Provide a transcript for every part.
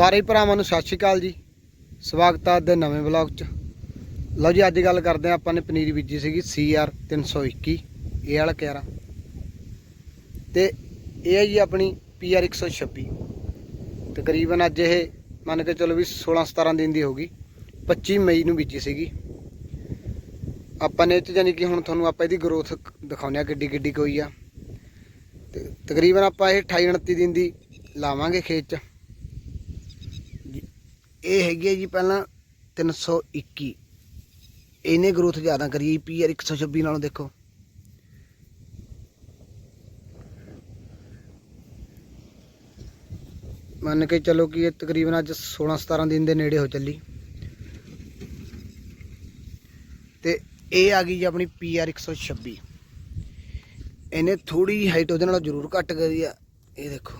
ਸਾਰੇ ਭਰਾਵਾਂ ਨੂੰ ਸਤਿ ਸ਼੍ਰੀ ਅਕਾਲ ਜੀ। ਸਵਾਗਤ ਆ ਅੱਜ ਦੇ ਨਵੇਂ ਵਲੌਗ 'ਚ। ਲਓ ਜੀ, ਅੱਜ ਗੱਲ ਕਰਦੇ ਹਾਂ ਆਪਾਂ ਨੇ ਪਨੀਰੀ ਬੀਜੀ ਸੀਗੀ CR 321 ਇਹ ਵਾਲਾ ਕਿਆਰਾ। ਤੇ ਇਹ ਹੈ ਜੀ ਆਪਣੀ PR 126 ਤਕਰੀਬਨ ਅੱਜ ਇਹ ਮੰਨ ਕੇ ਚਲੋ ਵੀ 16 17 ਦਿਨ ਦੀ ਹੋਗੀ 25 ਮਈ ਨੂੰ ਬੀਜੀ ਸੀਗੀ। ਆਪਾਂ ਨੇ ਇਹ 'ਚ ਜਾਨੀ ਕਿ ਹੁਣ ਤੁਹਾਨੂੰ ਆਪਾਂ ਇਹਦੀ ਗਰੋਥ ਦਿਖਾਉਂਦੇ ਆ ਕਿੱਡੀ ਕਿੱਡੀ ਕੋਈ ਆ। ਤੇ ਤਕਰੀਬਨ ਆਪਾਂ ਇਹ 28 29 ਦਿਨ ਦੀ ਲਾਵਾਂਗੇ ਖੇਤ 'ਚ। ਇਹ ਹੈਗੀ ਹੈ ਜੀ ਪਹਿਲਾਂ 321 ਇਹਨੇ ਗਰੋਥ ਜ਼ਿਆਦਾ ਕਰੀ ਪੀਆਰ 126 ਨਾਲੋਂ ਦੇਖੋ। ਮੰਨ ਕੇ ਚਲੋ ਕਿ ਇਹ ਤਕਰੀਬਨ ਅੱਜ 16 17 ਦਿਨ ਦੇ ਨੇੜੇ ਹੋ ਚੱਲੀ। ਤੇ ਇਹ ਆ ਗਈ ਜੀ ਆਪਣੀ ਪੀਆਰ 126 ਇਹਨੇ ਥੋੜੀ ਹਾਈਟ ਉਹਦੇ ਨਾਲੋਂ ਜ਼ਰੂਰ ਘੱਟ ਕਰੀ ਆ। ਇਹ ਦੇਖੋ।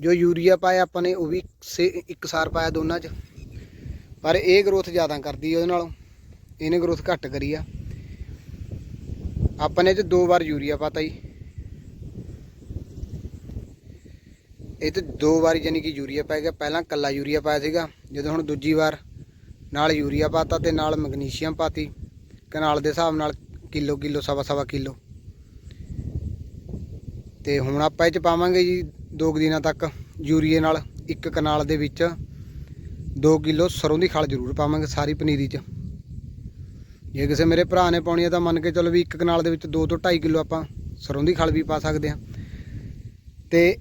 ਜੋ ਯੂਰੀਆ ਪਾਇਆ ਆਪਾਂ ਨੇ, ਉਹ ਵੀ ਸੇ ਇੱਕਸਾਰ ਪਾਇਆ ਦੋਨਾਂ 'ਚ। ਪਰ ਇਹ ਗਰੋਥ ਜ਼ਿਆਦਾ ਕਰਦੀ ਉਹਦੇ ਨਾਲੋਂ। ਇਹਨੇ ਗਰੋਥ ਘੱਟ ਕਰੀ ਆ। ਆਪਾਂ ਨੇ ਇਹ 'ਚ ਦੋ ਵਾਰ ਯੂਰੀਆ ਪਾਤਾ ਜੀ। ਇਹ ਤੇ ਦੋ ਵਾਰ ਯਾਨੀ ਕਿ ਯੂਰੀਆ ਪਾਇਆ ਗਿਆ। ਪਹਿਲਾਂ ਕੱਲਾ ਯੂਰੀਆ ਪਾਇਆ ਸੀਗਾ, ਜਦੋਂ ਹੁਣ ਦੂਜੀ ਵਾਰ ਨਾਲ ਯੂਰੀਆ ਪਾਤਾ ਤੇ ਨਾਲ ਮੈਗਨੀਸ਼ੀਅਮ ਪਾਤੀ। ਕਨਾਲ ਦੇ ਹਿਸਾਬ ਨਾਲ ਕਿਲੋ ਕਿਲੋ ਸਵਾ ਸਵਾ ਕਿਲੋ। ਤੇ ਹੁਣ ਆਪਾਂ ਇਹ ਚ ਪਾਵਾਂਗੇ ਜੀ ਦੋ ਕੁ ਦਿਨਾਂ ਤੱਕ ਯੂਰੀਏ ਨਾਲ ਇੱਕ ਕਨਾਲ ਦੇ ਵਿੱਚ 2 ਕਿਲੋ ਸਰੋਂ ਦੀ ਖਲ ਜ਼ਰੂਰ ਪਾਵਾਂਗੇ ਸਾਰੀ ਪਨੀਰੀ ਚ। ਜੇ ਕਿਸੇ ਮੇਰੇ ਭਰਾ ਨੇ ਪਾਉਣੀ ਹੈ ਤਾਂ ਮੰਨ ਕੇ ਚਲੋ ਵੀ ਇੱਕ ਕਨਾਲ ਦੇ ਵਿੱਚ 2 ਤੋਂ 2.5 ਕਿਲੋ ਆਪਾਂ ਸਰੋਂ ਦੀ ਖਲ ਵੀ ਪਾ ਸਕਦੇ ਹਾਂ ਤੇ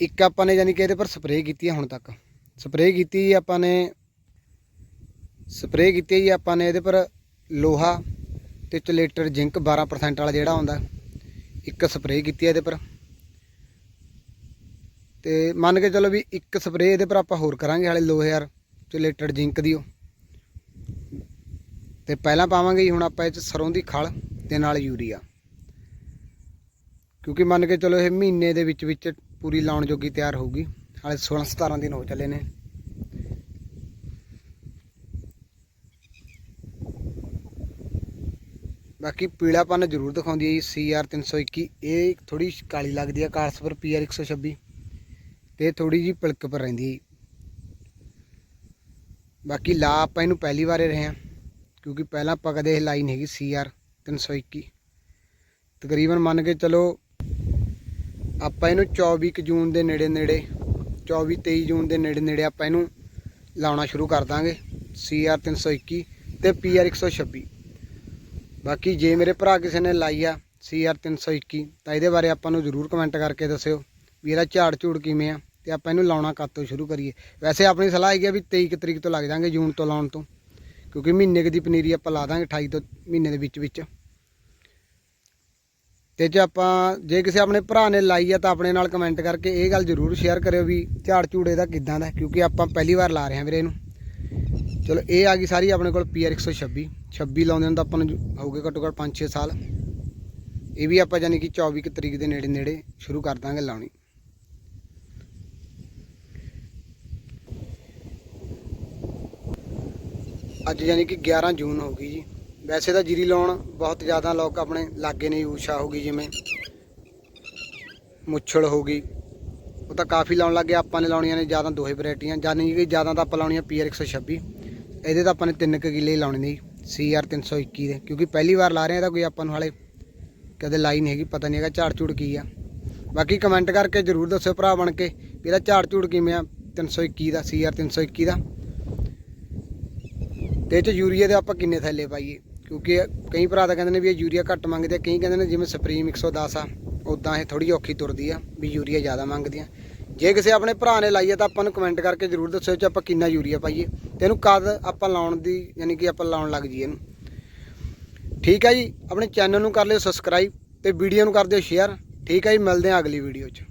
ਇੱਕ ਆਪਾਂ ਨੇ ਯਾਨੀ ਕਿ ਇਹਦੇ ਪਰ ਸਪਰੇਅ ਕੀਤੀ ਹੈ ਹੁਣ ਤੱਕ। ਸਪਰੇਅ ਕੀਤੀ ਆਪਾਂ ਨੇ, ਸਪਰੇਅ ਕੀਤੀ ਜੀ ਆਪਾਂ ਨੇ ਇਹਦੇ ਪਰ ਲੋਹਾ ਤੇ ਚਲੇਟਰ, ਜ਼ਿੰਕ 12% ਵਾਲਾ ਜਿਹੜਾ ਆਉਂਦਾ, ਇੱਕ ਸਪਰੇਅ ਕੀਤੀ ਹੈ ਇਹਦੇ ਪਰ। ਤੇ ਮੰਨ ਕੇ ਚਲੋ ਵੀ ਇੱਕ ਸਪਰੇਅ ਇਹਦੇ ਪਰ ਆਪਾਂ ਹੋਰ ਕਰਾਂਗੇ ਹਾਲੇ ਲੋਹੇ 'ਚ ਚਲੇਟਰ ਜ਼ਿੰਕ ਦੀ ਉਹ ਤੇ ਪਹਿਲਾਂ ਪਾਵਾਂਗੇ ਜੀ ਹੁਣ ਆਪਾਂ ਇਹ ਚ ਸਰੋਂ ਦੀ ਖਲ ਤੇ ਨਾਲ ਯੂਰੀਆ। ਕਿਉਂਕਿ ਮੰਨ ਕੇ ਚਲੋ ਇਹ ਮਹੀਨੇ ਦੇ ਵਿੱਚ ਵਿੱਚ ਪੂਰੀ ਲਾਉਣ ਜੋਗੀ ਤਿਆਰ ਹੋਊਗੀ। ਹਾਲੇ 16 17 ਦਿਨ ਹੋ ਚੱਲੇ ਨੇ। ਬਾਕੀ ਪੀਲਾਪਨ ਜ਼ਰੂਰ ਦਿਖਾਉਂਦੀ ਹੈ ਜੀ CR 321 ਇਹ ਥੋੜੀ ਕਾਲੀ ਲੱਗਦੀ ਹੈ ਕਾਲਸਪਰ PR 126 ਤੇ ਥੋੜੀ ਜੀ ਪਿਲਕ ਪਰ ਰਹਿੰਦੀ ਹੈ। ਬਾਕੀ ਲਾ ਆਪਾਂ ਇਹਨੂੰ ਪਹਿਲੀ ਵਾਰੇ ਰਹੇ ਹਾਂ, ਕਿਉਂਕਿ ਪਹਿਲਾਂ ਆਪਾਂ ਕਦੇ ਇਹ ਲਾਈ ਨਹੀਂ ਹੈਗੀ CR 321 ਤਕਰੀਬਨ ਮੰਨ ਕੇ ਚਲੋ ਆਪਾਂ ਇਹਨੂੰ 24 ਕੁ ਜੂਨ ਦੇ ਨੇੜੇ ਨੇੜੇ 24 23 ਜੂਨ ਦੇ ਨੇੜੇ ਨੇੜੇ ਆਪਾਂ ਇਹਨੂੰ ਲਾਉਣਾ ਸ਼ੁਰੂ ਕਰ ਦਾਂਗੇ CR 321 ਤੇ PR 126 ਬਾਕੀ ਜੇ ਮੇਰੇ ਭਰਾ ਕਿਸੇ ਨੇ ਲਾਈ ਆ CR 321 ਤਾਂ ਇਹਦੇ ਬਾਰੇ ਆਪਾਂ ਨੂੰ ਜ਼ਰੂਰ ਕਮੈਂਟ ਕਰਕੇ ਦੱਸਿਓ। ਵੀ ਇਹਦਾ ਝਾੜ ਝੂੜ ਕਿਵੇਂ ਆ ਤੇ ਆਪਾਂ ਇਹਨੂੰ ਲਾਉਣਾ ਕਦ ਤੋਂ ਸ਼ੁਰੂ ਕਰੀਏ। ਵੈਸੇ ਆਪਣੀ ਸਲਾਹ ਹੈਗੀ ਆ ਵੀ 23 ਕੁ ਤਰੀਕ ਤੋਂ ਲੱਗ ਜਾਾਂਗੇ ਜੂਨ ਤੋਂ ਲਾਉਣ ਤੋਂ, ਕਿਉਂਕਿ ਮਹੀਨੇ ਕੁ ਦੀ ਪਨੀਰੀ ਆਪਾਂ ਲਾ ਦਾਂਗੇ 28 ਤੋਂ ਮਹੀਨੇ ਦੇ ਵਿੱਚ ਵਿੱਚ। ਤੇ ਜੇ ਆਪਾਂ, ਜੇ ਕਿਸੇ ਆਪਣੇ ਭਰਾ ਨੇ ਲਾਈ ਆ ਤਾਂ ਆਪਣੇ ਨਾਲ ਕਮੈਂਟ ਕਰਕੇ ਇਹ ਗੱਲ ਜ਼ਰੂਰ ਸ਼ੇਅਰ ਕਰਿਓ ਵੀ ਝਾੜ ਝੂੜ ਇਹਦਾ ਕਿੱਦਾਂ ਦਾ, ਕਿਉਂਕਿ ਆਪਾਂ ਪਹਿਲੀ ਵਾਰ ਲਾ ਰਹੇ ਹਾਂ ਵੀਰੇ ਇਹਨੂੰ। ਚਲੋ ਇਹ ਆ ਗਈ ਸਾਰੀ ਆਪਣੇ ਕੋਲ PR 126 26 ਲਾਉਂਦੇ ਨੂੰ ਤਾਂ ਆਪਾਂ ਨੂੰ ਹੋਊਗੇ ਘੱਟੋ ਘੱਟ 5-6 ਸਾਲ। ਇਹ ਵੀ ਆਪਾਂ ਯਾਨੀ ਕਿ 24 ਕੁ ਤਰੀਕ ਦੇ ਨੇੜੇ ਨੇੜੇ ਸ਼ੁਰੂ ਕਰ ਦਾਂਗੇ ਲਾਉਣੀ। ਅੱਜ ਯਾਨੀ ਕਿ 11 ਜੂਨ ਹੋ ਗਈ ਜੀ। ਵੈਸੇ ਤਾਂ ਜੀਰੀ ਲਾਉਣ ਬਹੁਤ ਜ਼ਿਆਦਾ ਲੋਕ ਆਪਣੇ ਲਾਗੇ ਨੇ, ਊਸ਼ਾ ਹੋ ਗਈ ਜਿਵੇਂ। ਮੁੱਛੜ ਹੋ ਗਈ। ਉਹ ਤਾਂ ਕਾਫੀ ਲਾਉਣ ਲੱਗੇ, ਆਪਾਂ ਨੇ ਲਾਉਣੀਆਂ ਨੇ ਜ਼ਿਆਦਾ ਦੋਹੇ ਵੈਰਾਈਟੀਆਂ। ਜਾਨੀ ਕਿ ਜ਼ਿਆਦਾ ਤਾਂ ਆਪਾਂ ਲਾਉਣੀਆਂ PR 126 ਇਹਦੇ ਤਾਂ ਆਪਾਂ ਨੇ 3 ਕੁ ਕਿੱਲੇ ਹੀ ਲਾਉਣੇ ਨੇ CR 321 ਦੇ। ਕਿਉਂਕਿ ਪਹਿਲੀ ਵਾਰ ਲਾ ਰਹੇ ਆ ਤਾਂ ਕੋਈ ਆਪਾਂ ਨੂੰ ਹਾਲੇ ਕਦੇ ਲਾਈ ਨਹੀਂ ਹੈਗੀ, ਪਤਾ ਨਹੀਂ ਹੈਗਾ ਝਾੜ ਝੂੜ ਕੀ ਆ। ਬਾਕੀ ਕਮੈਂਟ ਕਰਕੇ ਜਰੂਰ ਦੱਸਿਓ ਭਰਾ ਬਣ ਕੇ ਵੀ ਇਹਦਾ ਝਾੜ ਝੂੜ ਕਿਵੇਂ ਆ। 321 ਦਾ CR 321 ਦਾ। ਤੇ ਇਹ ਚ ਯੂਰੀਆ ਦੇ ਆਪਾਂ ਕਿੰਨੇ ਥੈਲੇ ਪਾਈਏ? ਕਿਉਂਕਿ ਕਈ ਭਰਾ ਤਾਂ ਕਹਿੰਦੇ ਨੇ ਵੀ ਇਹ ਯੂਰੀਆ ਘੱਟ ਮੰਗਦੇ ਆ, ਕਈ ਕਹਿੰਦੇ ਨੇ ਜਿਵੇਂ ਸਪਰੀਮ 110 ਆ ਉਦਾਂ ਇਹ ਥੋੜੀ ਔਖੀ ਤੁਰਦੀ ਆ ਵੀ ਯੂਰੀਆ ਜ਼ਿਆਦਾ ਮੰਗਦੀਆਂ ਜੇ ਕਿਸੇ ਆਪਣੇ ਭਰਾ ਨੇ ਲਾਈ ਆ ਤਾਂ ਆਪਾਂ ਨੂੰ ਕਮੈਂਟ ਕਰਕੇ ਜਰੂਰ ਦੱਸਿਓ ਕਿ ਆਪਾਂ ਕਿੰਨਾ ਯੂਰੀਆ ਪਾਈਏ ਤੇ ਇਹਨੂੰ ਕਦ ਆਪਾਂ ਲਾਉਣ ਦੀ, ਯਾਨੀ ਕਿ ਆਪਾਂ ਲਾਉਣ ਲੱਗ ਜੀਏ ਇਹਨੂੰ। ਠੀਕ ਹੈ ਜੀ, ਆਪਣੇ ਚੈਨਲ ਨੂੰ ਕਰ ਲਿਓ ਸਬਸਕ੍ਰਾਈਬ ਤੇ ਵੀਡੀਓ ਨੂੰ ਕਰ ਦਿਓ ਸ਼ੇਅਰ ਠੀਕ ਹੈ ਜੀ, ਮਿਲਦੇ ਹਾਂ ਅਗਲੀ ਵੀਡੀਓ 'ਚ।